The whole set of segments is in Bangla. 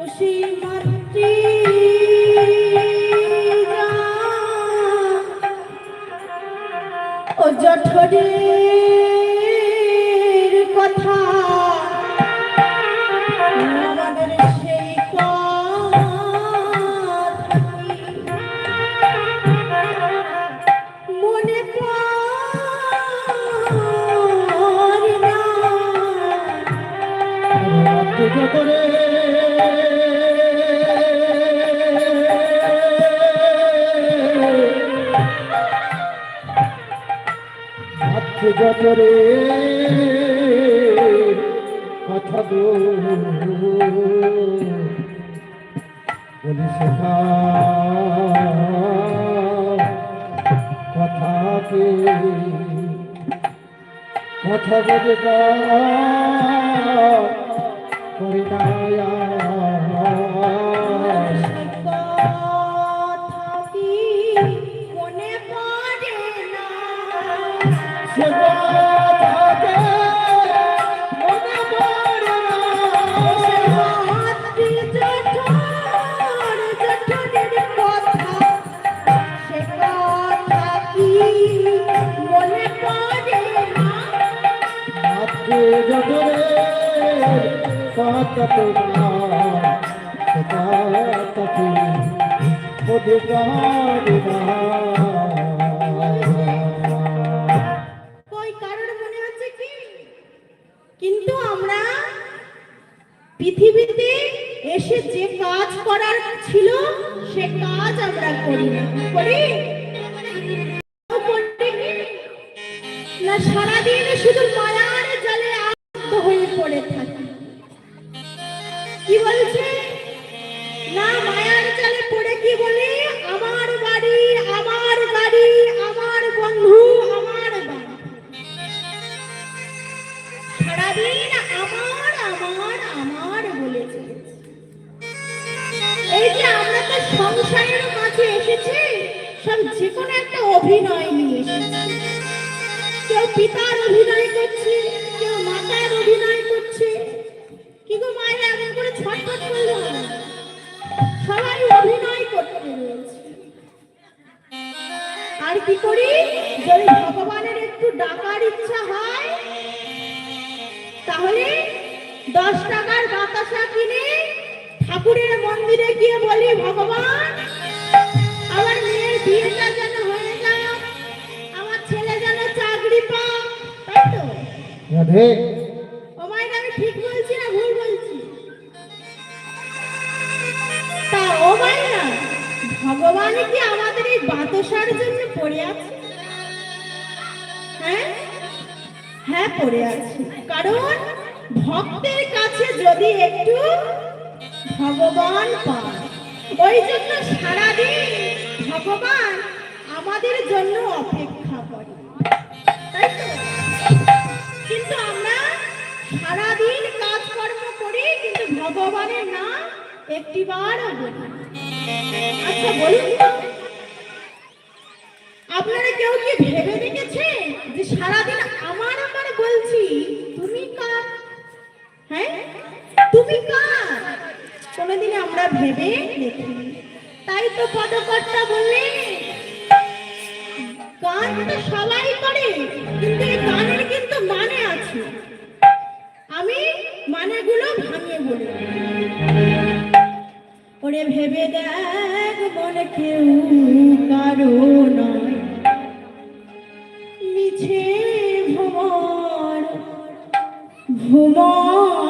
খুশি মাতৃ রাত্রি যতরে কথা গো বলি কথাকে কথা বলে করি না কিন্তু আমরা পৃথিবীতে এসে যে কাজ করার ছিল, সে কাজ আমরা করি করি? না, সারাদিন শুধু মায়ার জালে আবদ্ধ হয়ে পড়ে থাকি। সব যে কোনো একটা অভিনয় নিয়ে এসেছি। কেউ পিতার অভিনয় করছে, কেউ মাতার অভিনয় করছে। মায়ের, এমন করে ছটফট করল সবাই অভিনয় করতে আর কি করি? যদি ভগবানের একটু ডাকার ইচ্ছা হয়, তাহলে দশ টাকার বাতাসা কিনে ঠাকুরের মন্দিরে গিয়ে বলি, ভগবান রাধে ও মায়ের আমি ঠিক বলছি না ভুল বলছি? তা ও মায়েরা ভগবান কি আমাদের এই বাতাসার জন্য পড়ে আছে? হ্যাঁ? হ্যাঁ পড়ে আছে। কারণ ভক্তের কাছে যদি একটু ভগবান পায়, ওই জন্য সারাদিন ভগবান আমাদের জন্য অপেক্ষা ভগবানের নাম একটিবারও বলি না। আচ্ছা বলুন আপনারা কেউ কি ভেবে দেখেছেন যে সারাদিন আমার আমার বলছি, তুমি কার? হ্যাঁ? তুমি কার? কোনোদিন আমরা ভেবে দেখিনি। তাই তো পদকর্তা বললেন, গান তো সবাই করে, কিন্তু গানের কিন্তু মানে আছে। আমি মানেগুলো ভাঙিয়ে বলে। ওরে ভেবে দেখ মনে কেউ কারও নয়। মিছে ভ্রমণ ভ্রমণ্ডলে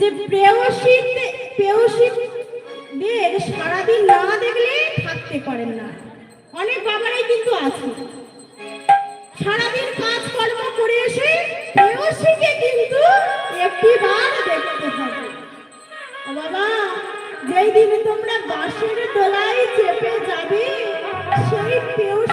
যে প্রেয়সী প্রেয়সীদের সারাদিন না দেখলে থাকতে পারেন না। অনেক বাবারাই কিন্তু আছে। সারাদিন কাজকর্ম করে এসে প্রেয়সীকে কিন্তু একটি বার দেখতে হবে। বাবা, যেই দিন তোমরা বাসের দোলায় চেপে যাবে, সেই প্রেয়সী